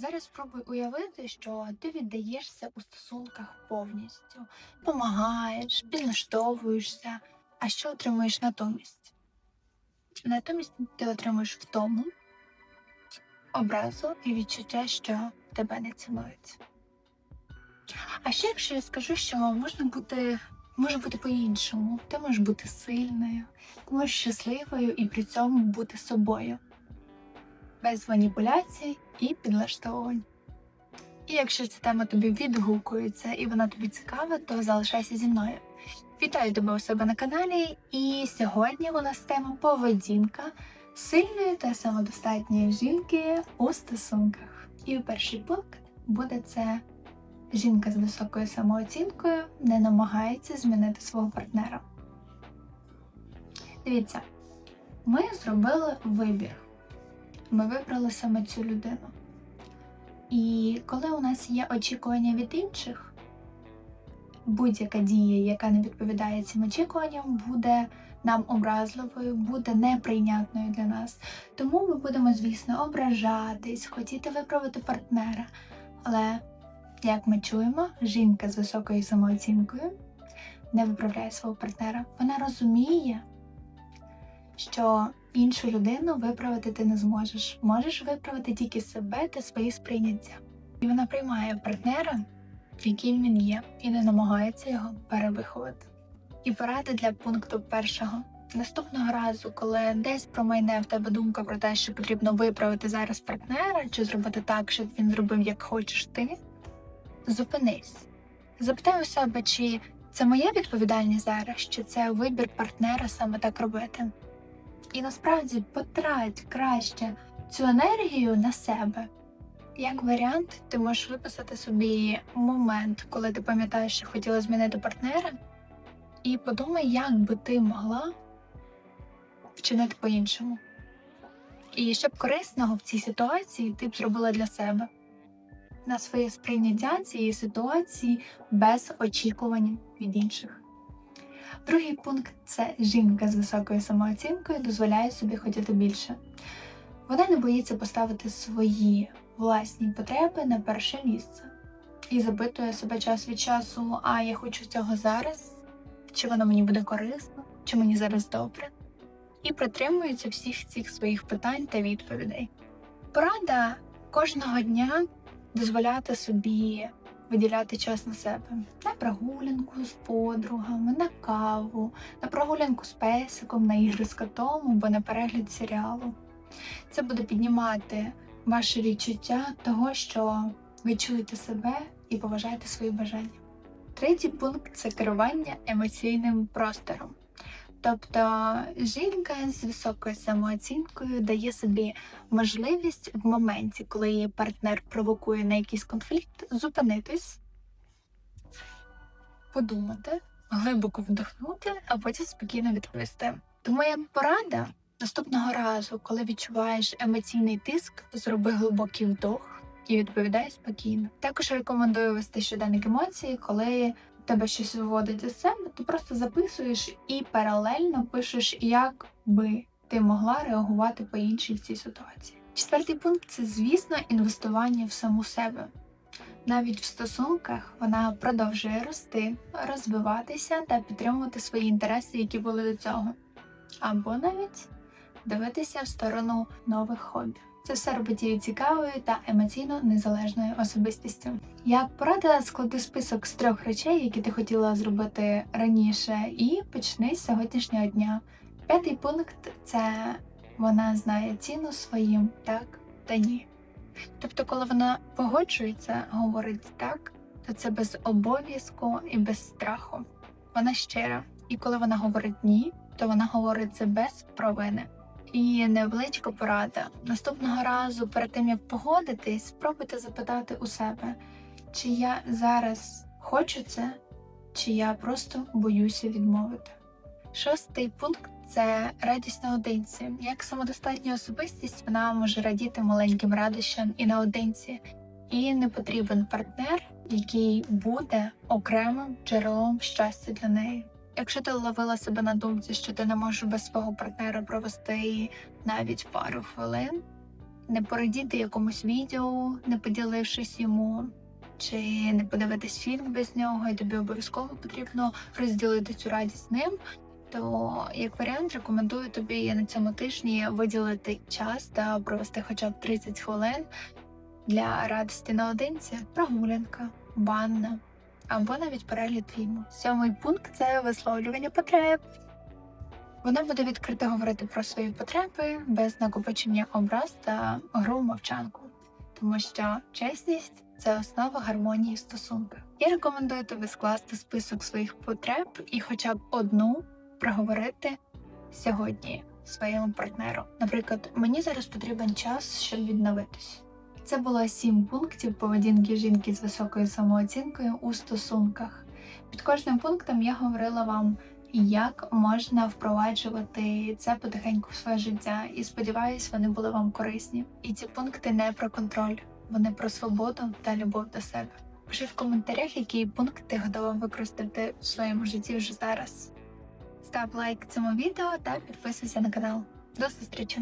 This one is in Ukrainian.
Зараз спробуй уявити, що ти віддаєшся у стосунках повністю, допомагаєш, підлаштовуєшся. А що отримуєш натомість? Натомість ти отримуєш втому, образу і відчуття, що тебе не цінують. А ще якщо я скажу, що можна бути, може бути по-іншому, ти можеш бути сильною, ти можеш щасливою і при цьому бути собою, без маніпуляцій і підлаштовувань. І якщо ця тема тобі відгукується і вона тобі цікава, то залишайся зі мною. Вітаю тебе у себе на каналі, і сьогодні у нас тема поведінка сильної та самодостатньої жінки у стосунках. І перший пункт буде це жінка з високою самооцінкою не намагається змінити свого партнера. Дивіться, ми зробили вибір. Ми вибрали саме цю людину. І коли у нас є очікування від інших, будь-яка дія, яка не відповідає цим очікуванням, буде нам образливою, буде неприйнятною для нас. Тому ми будемо, звісно, ображатись, хотіти виправити партнера. Але, як ми чуємо, жінка з високою самооцінкою не виправляє свого партнера. Вона розуміє, що іншу людину виправити ти не зможеш. Можеш виправити тільки себе та свої сприйняття. І вона приймає партнера, яким він є, і не намагається його перевиховати. І поради для пункту першого. Наступного разу, коли десь промайне в тебе думка про те, що потрібно виправити зараз партнера, чи зробити так, щоб він зробив, як хочеш ти, зупинись. Запитай у себе, чи це моя відповідальність зараз, чи це вибір партнера саме так робити. І насправді потрать краще цю енергію на себе. Як варіант, ти можеш виписати собі момент, коли ти пам'ятаєш, що хотіла змінити партнера, і подумай, як би ти могла вчинити по-іншому. І що б корисного в цій ситуації ти б зробила для себе на своє сприйняття цієї ситуації без очікувань від інших. Другий пункт це жінка з високою самооцінкою дозволяє собі хотіти більше. Вона не боїться поставити свої власні потреби на перше місце і запитує себе час від часу: а я хочу цього зараз, чи воно мені буде корисно, чи мені зараз добре, і притримується всіх цих своїх питань та відповідей. Порада кожного дня дозволяти собі виділяти час на себе на прогулянку з подругами, на каву, на прогулянку з песиком, на ігри з котом або на перегляд серіалу. Це буде піднімати ваше відчуття того, що ви чуєте себе і поважаєте свої бажання. Третій пункт це керування емоційним простором. Тобто жінка з високою самооцінкою дає собі можливість в моменті, коли її партнер провокує на якийсь конфлікт, зупинитись, подумати, глибоко вдохнути, а потім спокійно відповісти. Тому як порада наступного разу, коли відчуваєш емоційний тиск, зроби глибокий вдох і відповідай спокійно. Також рекомендую вести щоденник емоцій, коли тебе щось виводить із себе, ти просто записуєш і паралельно пишеш, як би ти могла реагувати по іншій в цій ситуації. Четвертий пункт це, звісно, інвестування в саму себе. Навіть в стосунках вона продовжує рости, розвиватися та підтримувати свої інтереси, які були до цього, або навіть дивитися в сторону нових хобі. Це все робить її цікавою та емоційно незалежною особистістю. Як порада, склади список з трьох речей, які ти хотіла зробити раніше, і почни з сьогоднішнього дня. П'ятий пункт це вона знає ціну своїм так та ні. Тобто, коли вона погоджується, говорить так, то це без обов'язку і без страху. Вона щира. І коли вона говорить ні, то вона говорить це без провини. І невеличка порада. Наступного разу, перед тим як погодитись, спробуйте запитати у себе, чи я зараз хочу це, чи я просто боюся відмовити. Шостий пункт це радість наодинці. Як самодостатня особистість, вона може радіти маленьким радощам і наодинці, і не потрібен партнер, який буде окремим джерелом щастя для неї. Якщо ти ловила себе на думці, що ти не можеш без свого партнера провести навіть пару хвилин, не порадіти якомусь відео, не поділившись йому, чи не подивитись фільм без нього, і тобі обов'язково потрібно розділити цю радість з ним. То як варіант рекомендую тобі на цьому тижні виділити час та провести хоча б 30 хвилин для радості наодинці, прогулянка, ванна або навіть перегляд фільму. Сьомий пункт це висловлювання потреб. Вона буде відкрито говорити про свої потреби без накопичення образ та гру мовчанку, тому що чесність це основа гармонії в. Я рекомендую тобі скласти список своїх потреб і хоча б одну проговорити сьогодні своєму партнеру. Наприклад, мені зараз потрібен час, щоб відновитись. Це було сім пунктів поведінки жінки з високою самооцінкою у стосунках. Під кожним пунктом я говорила вам, як можна впроваджувати це потихеньку в своє життя, і сподіваюсь, вони були вам корисні. І ці пункти не про контроль, вони про свободу та любов до себе. Пиши в коментарях, який пункт ти готова використати в своєму житті вже зараз. Став лайк цьому відео та підписуйся на канал. До зустрічі!